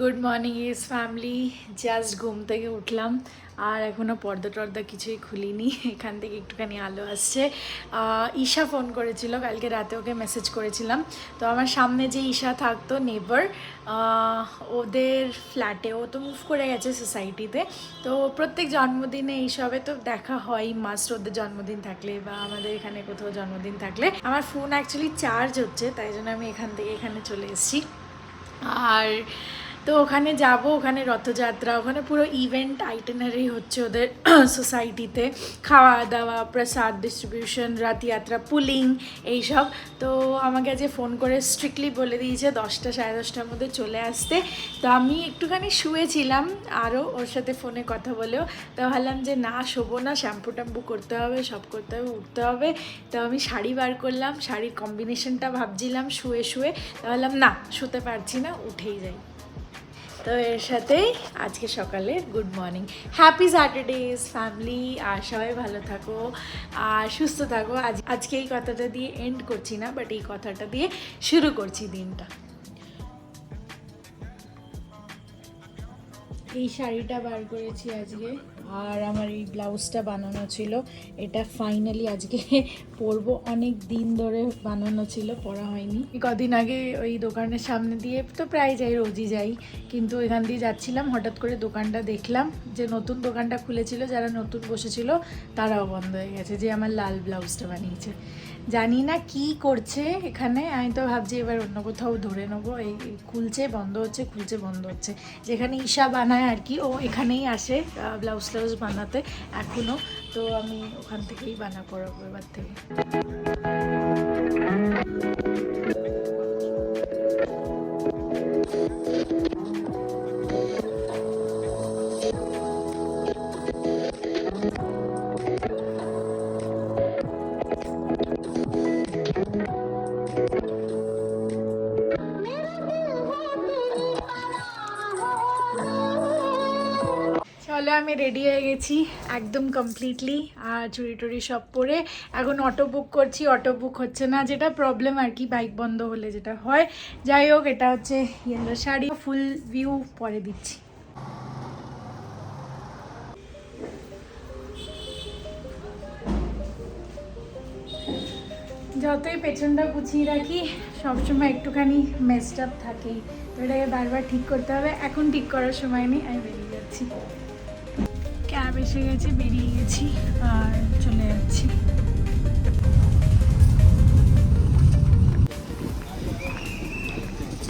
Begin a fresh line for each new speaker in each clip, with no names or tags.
Good morning is family just ঘুম থেকে উঠলাম। আর এখনও পর্দা টর্দা কিছুই খুলিনি। এখান থেকে একটুখানি আলো আসছে। ঈশা ফোন করেছিল। কালকে রাতে ওকে মেসেজ করেছিলাম। তো আমার সামনে যে ঈশা থাকতো নেবার ওদের ফ্ল্যাটে ও তো মুভ করে গেছে সোসাইটিতে তো। প্রত্যেক জন্মদিনে এইসবে তো দেখা হয়। মাস্ট ওদের জন্মদিন থাকলে বা আমাদের এখানে কোথাও জন্মদিন থাকলে। আমার ফোন অ্যাকচুয়ালি চার্জ হচ্ছে, তাই জন্য আমি এখান থেকে এখানে চলে এসেছি। আর তো ওখানে যাব, ওখানে রথযাত্রা, ওখানে পুরো ইভেন্ট আইটেনারি হচ্ছে ওদের সোসাইটিতে খাওয়া দাওয়া প্রসাদ ডিস্ট্রিবিউশন রথযাত্রা পুলিং এইসব। তো আমাকে আজকে ফোন করে স্ট্রিক্টলি বলে দিয়েছে দশটা, সাড়ে দশটার মধ্যে চলে আসতে। তো আমি একটুখানি শুয়েছিলাম, আরও ওর সাথে ফোনে কথা বলেও। তো ভাবলাম যে না, শোবো না শ্যাম্পু ট্যাম্পু করতে হবে, সব করতে হবে, উঠতে হবে। তো আমি শাড়ি বার করলাম, শাড়ির কম্বিনেশনটা ভাবছিলাম শুয়ে শুয়ে। তো ভাবলাম না, শুতে পারছি না, উঠেই যাই। তো এর সাথেই আজকে সকালে good morning happy Saturdays family আর সবাই ভালো থাকো, আর সুস্থ থাকো। আজ আজকে এই কথাটা দিয়ে এন্ড করছি না বাট এই কথাটা দিয়ে শুরু করছি দিনটা। এই শাড়িটা বার করেছি আজকে। আর আমার এই ব্লাউজটা বানানো ছিল। এটা ফাইনালি আজকে পরবো। অনেক দিন ধরে বানানো ছিল, পরা হয়নি। কদিন আগে ওই দোকানের সামনে দিয়ে তো প্রায় যাই, রোজই যাই। কিন্তু এখান দিয়ে যাচ্ছিলাম, হঠাৎ করে দোকানটা দেখলাম যে নতুন দোকানটা খুলেছিল, যারা নতুন বসেছিল, তারাও বন্ধ হয়ে গেছে, যে আমার লাল ব্লাউজটা বানিয়েছে। জানি না কি করছে এখানে। আমি তো ভাবছি এবার অন্য কোথাও ধরে নেব। এই খুলছে, বন্ধ হচ্ছে, খুলছে, বন্ধ হচ্ছে। যেখানে ঈশা বানায় আর কি, ও এখানেই আসে ব্লাউজ ট্লাউজ বানাতে এখনও তো আমি ওখান থেকেই বানা করাবো এবার থেকে। আমি রেডি হয়ে গেছি, একদম কমপ্লিটলি আর চুরি টুড়ি সব পরে এখন অটো বুক করছি অটো বুক হচ্ছে না। যেটা প্রবলেম আর কি বাইক বন্ধ হলে যেটা হয়। যাই হোক, এটা হচ্ছে ইয়েলো শাড়ি। ফুল ভিউ পরে দিচ্ছি। যতই পেছনটা গুছিয়ে রাখি, সবসময় একটুখানি মেসড আপ থাকেই। তো এটাকে বারবার ঠিক করতে হবে। এখন ঠিক করার সময় নেই, আমি বেরিয়ে যাচ্ছি। ক্যাব এসে গেছে, বেরিয়ে গেছি আর চলে যাচ্ছি।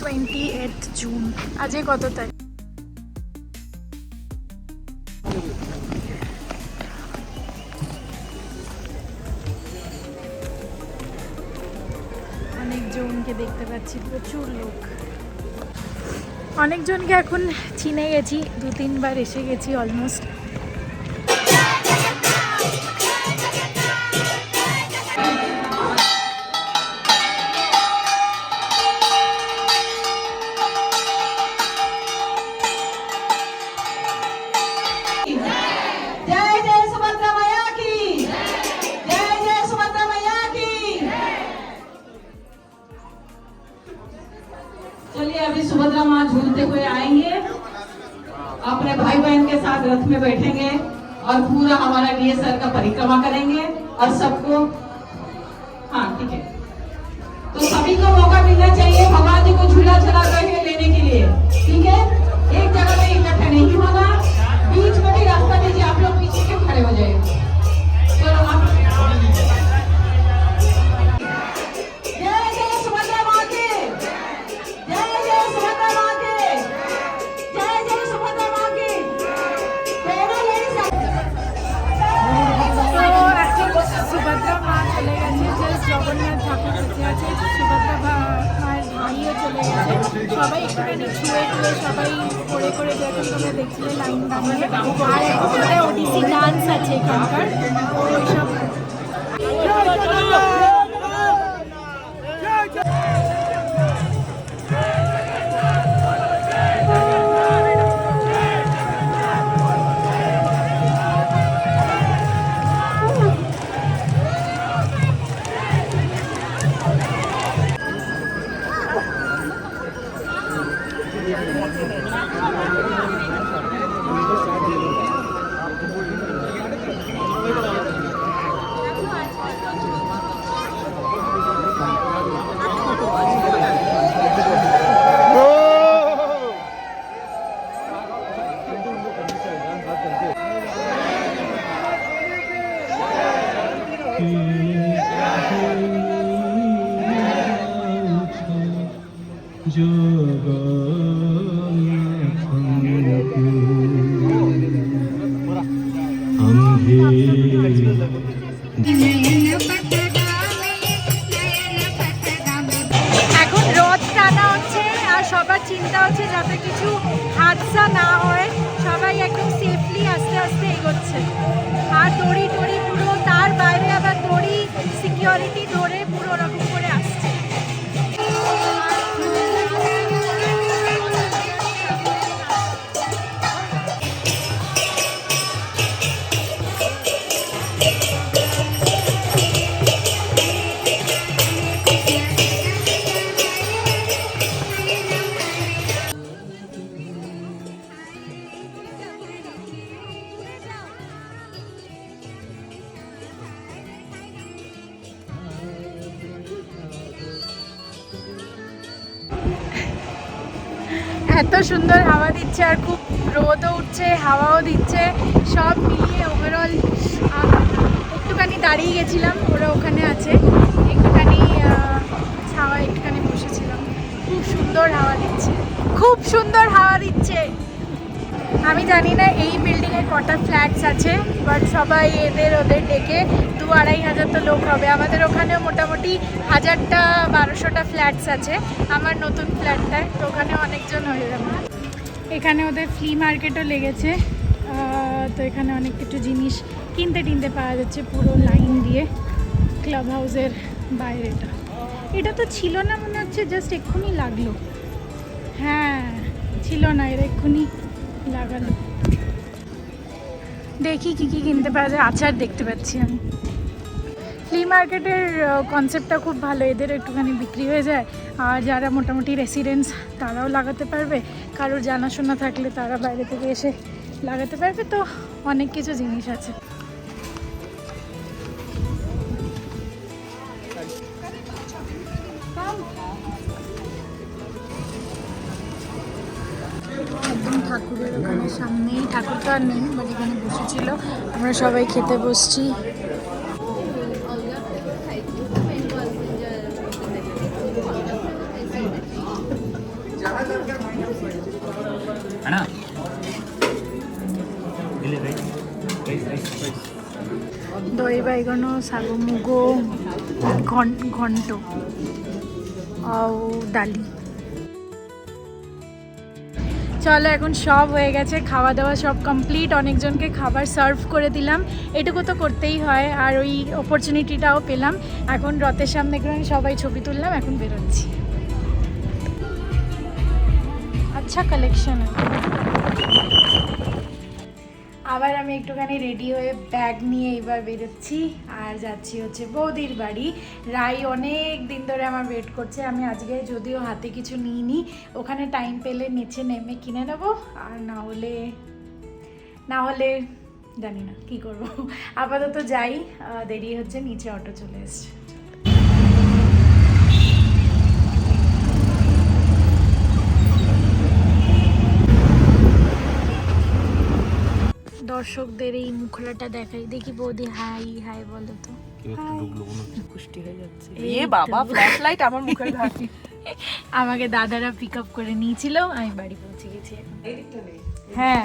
টোয়েন্টি এইট জুন আজকে কত তারিখ? অনেকজনকে দেখতে পাচ্ছি, প্রচুর লোক। অনেকজনকে এখন চিনে গেছি দু তিনবার এসে গেছি অলমোস্ট
हुए आएँगे। अपने भाई बहन के साथ रथ में बैठेंगे और पूरा हमारा डीएसआर का परिक्रमा करेंगे और सबको
সবাই একটুখানি ছুঁয়ে টুয়ে সবাই করে করে যেরকম তোমরা দেখছিলে লাইন দাঁড়িয়ে আর একেবারে ওডিসি ডান্স আছে এখানকার, ওইসব। এখন রথ টানা হচ্ছে আর সবার চিন্তা হচ্ছে যাতে কিছু হাদসা না দিচ্ছে আর খুব রোদও উঠছে হাওয়াও দিচ্ছে। সব মিলিয়ে ওভারঅল একটুখানি দাঁড়িয়ে গেছিলাম ওরা ওখানে আছে। একটুখানি আহ, ছাওয়া একটুখানি বসেছিলাম। খুব সুন্দর হাওয়া দিচ্ছে। খুব সুন্দর হাওয়া দিচ্ছে। আমি জানি না এই বিল্ডিংয়ে কটা ফ্ল্যাটস আছে বাট সবাই এদের ওদের ডেকে দু আড়াই হাজার তো লোক হবে। আমাদের ওখানেও মোটামুটি হাজারটা বারোশোটা ফ্ল্যাটস আছে। আমার নতুন ফ্ল্যাটটায় তো ওখানে অনেকজন হয়ে যাবে। এখানে ওদের ফ্লি মার্কেটও লেগেছে। তো এখানে অনেক কিছু জিনিস কিনতে টিনতে পাওয়া যাচ্ছে পুরো লাইন দিয়ে ক্লাব হাউসের বাইরেটা। এটা তো ছিল না মনে হচ্ছে জাস্ট এক্ষুনি লাগল। হ্যাঁ ছিল না, এর এক্ষুনি লাগালো। দেখি কি কি কিনতে পাওয়া যায়, আচার দেখতে পাচ্ছি আমি। ফ্লি মার্কেটের কনসেপ্টটা খুব ভালো। এদের একটুখানি বিক্রি হয়ে যায়। আর যারা মোটামুটি রেসিডেন্টস তারাও লাগাতে পারবে। কারোর জানাশোনা থাকলে তারা বাইরে থেকে এসে লাগাতে পারবে। তো অনেক কিছু জিনিস আছে। একদম ঠাকুরের ওখানে সামনেই, ঠাকুর তো আর নেই বাট এখানে বসেছিল। আমরা সবাই খেতে বসছি। শাগু মুগো, ঘন- ঘন্ট আর ডালি চলো, এখন সব হয়ে গেছে খাওয়া দাওয়া সব কমপ্লিট অনেকজনকে খাবার সার্ভ করে দিলাম। এটুকু তো করতেই হয়, আর ওই অপরচুনিটিটাও পেলাম। এখন রথের সামনে একটুখানি সবাই ছবি তুললাম, এখন বেরোচ্ছি। আচ্ছা কালেকশন আবার আমি একটুখানি রেডি হয়ে ব্যাগ নিয়ে এবার বেরোচ্ছি। আর যাচ্ছি হচ্ছে বৌদির বাড়ি। রাই অনেক দিন ধরে আমার ওয়েট করছে। আমি আজকে যদিও হাতে কিছু নিইনি, ওখানে টাইম পেলে নিচে নেমে কিনে নেব। আর না হলে না হলে জানি না কি করব। আপাতত যাই দেরি হচ্ছে, নিচে অটো চলে এসছে। দর্শকদের এই মুখলাটা দেখাই। দেখি বৌদি হাই হাই বলো তো।
পুষ্টি হয়ে যাচ্ছে। এ বাবা
তো।
আমার মুখের ঘাটি।
আমাকে দাদারা পিক আপ করে নিয়েছিল আমি বাড়ি পৌঁছে গেছি। হ্যাঁ।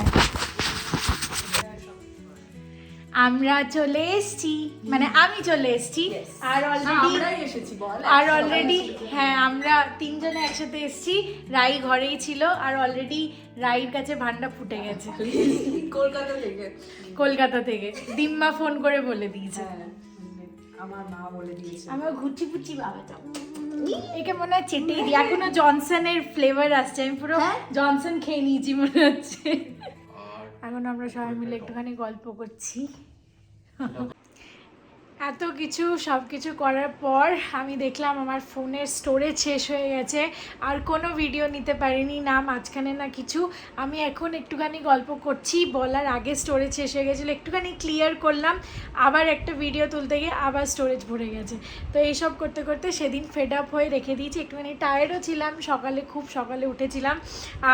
আমরা চলে এসেছি মানে আমি চলে এসেছি। আর অলরেডি
আমরাই এসেছি বল
আর অলরেডি হ্যাঁ আমরা তিনজনে একসাথে এসেছি। রাই ঘরেই ছিল আর অলরেডি রাইর কাছে ভান্ডা ফুটে গেছে।
কলকাতা থেকে।
কলকাতা থেকে। দিম্মা ফোন করে বলে দিয়েছে।
আমার মা বলে দিয়েছে।
আমার ঘুচি ফুচি বাবাটা। একে মনে হয় চেটে দিই। এখনও জনসনের ফ্লেভার আসছে। আমি পুরো জনসন খেয়ে নিয়েছি মনে হচ্ছে। এখন আমরা সবাই মিলে একটুখানি গল্প করছি। এত কিছু সব কিছু করার পর আমি দেখলাম আমার ফোনের স্টোরেজ শেষ হয়ে গেছে। আর কোনো ভিডিও নিতে পারিনি, না মাঝখানে না কিছু। আমি এখন একটুখানি গল্প করছি, বলার আগে স্টোরেজ শেষ হয়ে গেছিল, একটুখানি ক্লিয়ার করলাম, আবার একটা ভিডিও তুলতে গিয়ে আবার স্টোরেজ ভরে গেছে। তো এইসব করতে করতে সেদিন ফেড আপ হয়ে রেখে দিয়েছি, একটুখানি টায়ার্ডও ছিলাম, সকালে খুব সকালে উঠেছিলাম।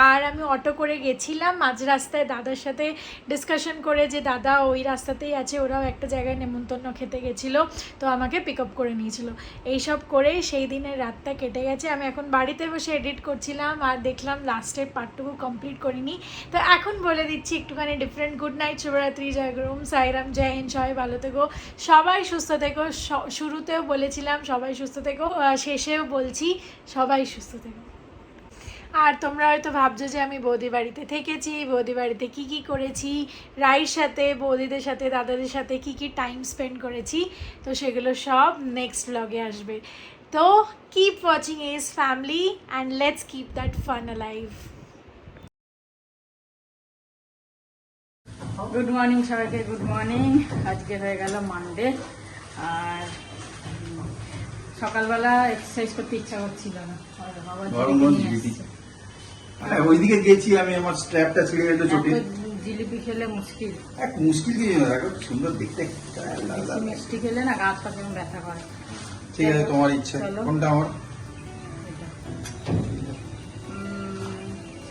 আর আমি অটো করে গেছিলাম মাঝ রাস্তায় দাদার সাথে ডিসকাশন করে যে, দাদা, ওই রাস্তাতেই আছে, ওরাও একটা জায়গায় নেমন্তন্ন খেতে গেছিল তো আমাকে পিক আপ করে নিয়েছিল। এইসব করে সেই দিনের রাতটা কেটে গেছে। আমি এখন বাড়িতে বসে এডিট করছিলাম আর দেখলাম লাস্টের পার্টটুকু কমপ্লিট করিনি। তো এখন বলে দিচ্ছি একটুখানি ডিফারেন্ট গুড নাইট শুভরাত্রি, জয় গুরুম, সাইরাম, জয় হিন্দ, সবাই ভালো থেকো। সবাই সুস্থ থেকো। শুরুতেও বলেছিলাম সবাই সুস্থ থেকো। শেষেও বলছি সবাই সুস্থ থেকো। আর তোমরা হয়তো ভাবছ যে আমি বৌদি বাড়িতে থেকেছি বৌদি বাড়িতে কি কি করেছি রাইর সাথে বৌদিদের সাথে দাদাদের সাথে কি কি টাইম স্পেন্ড করেছি তো সেগুলো সব নেক্সট ব্লগে আসবে। তো keep watching is family and let's keep that fun life
good morning সবাইকে গুড মর্নিং আজকে হয়ে গেল মানডে আর সকালবেলা এক্সারসাইজ করতে ইচ্ছা করছিল না। বাবা
ওইদিকে গেছি আমি আমার স্ট্র্যাপটা ছিঁড়ে গেল চটি।
জিলিপি খেলে মুশকিল।
এক মুশকিল কি সুন্দর দেখতে।
মিষ্টি খেলে না গাছ পা কেমন ব্যথা করে।
ঠিক আছে তোমার ইচ্ছা। কোনটা আমার?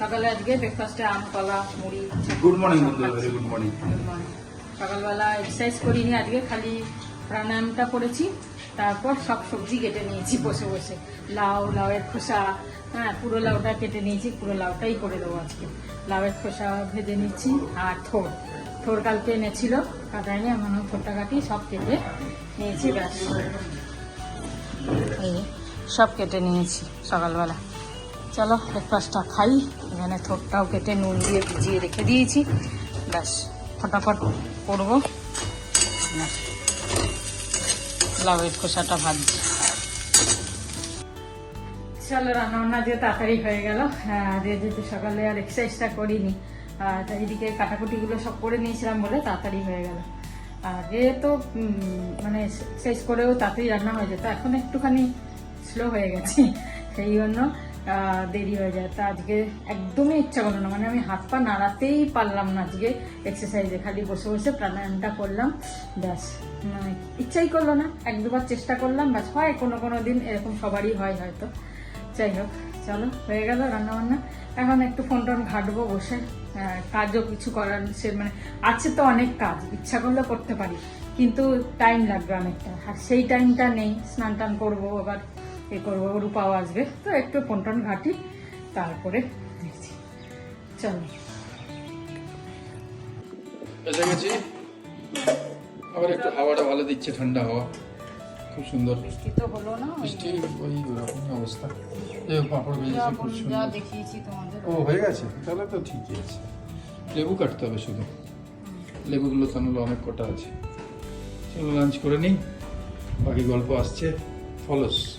সকালে আজকে ব্রেকফাস্টে আম কলা মুড়ি
গুড মর্নিং বন্ধুরা ভেরি গুড মর্নিং
সকালবেলা এক্সারসাইজ করিনি আজকে খালি প্রাণায়ামটা করেছি। তারপর সব সবজি কেটে নিয়েছি বসে বসে। লাউ, লাউয়ের খোসা হ্যাঁ পুরো লাউটা কেটে নিয়েছি, পুরো লাউটাই করে দেবো আজকে। লাউয়ের খোসা ভেজে নিচ্ছি আর থোর। থোর কালকে এনেছিল কাটাইনি এমন থোরটা কাটি সব কেটে নিয়েছি, ব্যাস। এই সব কেটে নিয়েছি সকালবেলা। চলো, ব্রেকফাস্টটা খাই, এখানে থোরটাও কেটে নুন দিয়ে ভিজিয়ে রেখে দিয়েছি। ব্যাস, ফটাফট করব। ব্যাস। লাউয়ের খোসাটা ভাজছি। চলো রান্না বান্না দিয়ে তাড়াতাড়ি হয়ে গেল। যে যেহেতু সকালে আর এক্সারসাইজটা করিনি আর এইদিকে কাটাকুটিগুলো সব করে নিয়েছিলাম বলে তাড়াতাড়ি হয়ে গেল। আগে তো মানে এক্সারসাইজ করেও তাড়াতাড়ি রান্না হয়ে যেত, এখন একটুখানি স্লো হয়ে গেছে। সেই জন্য দেরি হয়ে যায়। তা আজকে একদমই ইচ্ছা করল না। মানে আমি হাত পা নাড়াতেই পারলাম না আজকে এক্সারসাইজে খালি বসে বসে প্রাণায়ামটা করলাম। ব্যাস। মানে ইচ্ছাই করল না। এক দুবার চেষ্টা করলাম, ব্যাস হয় কোনো কোনো দিন এরকম সবারই হয় হয়তো। যাই হোক, চলো, হয়ে গেল রান্নাবান্না। এখন একটু ফোন টোন ঘাটবো বসে। কাজও কিছু করার সে মানে আছে তো অনেক কাজ। ইচ্ছা করলে করতে পারি। কিন্তু টাইম লাগবে অনেকটা। আর সেই টাইমটা নেই। স্নান টান করব আবার। এ করব রূপাও আসবে। তো একটু ফোন টোন ঘাটি তারপরে দেখছি। চলো।
এসে গেছি। আবার একটু হাওয়াটা ভালো দিচ্ছে ঠান্ডা হাওয়া। খুব সুন্দর।
বৃষ্টি তো হলো না
বৃষ্টি ওই রকমই অবস্থা। এই পাঁপড়
যা
খুব সুন্দর।
দেখিয়েছি তোমাদের।
ও হয়ে গেছে? তাহলে তো ঠিকই আছে। লেবু কাটতে হবে শুধু। লেবুগুলো তো নাহলে অনেক কটা আছে। চলো লাঞ্চ করে নিই। বাকি গল্প আসছে। ফলোস।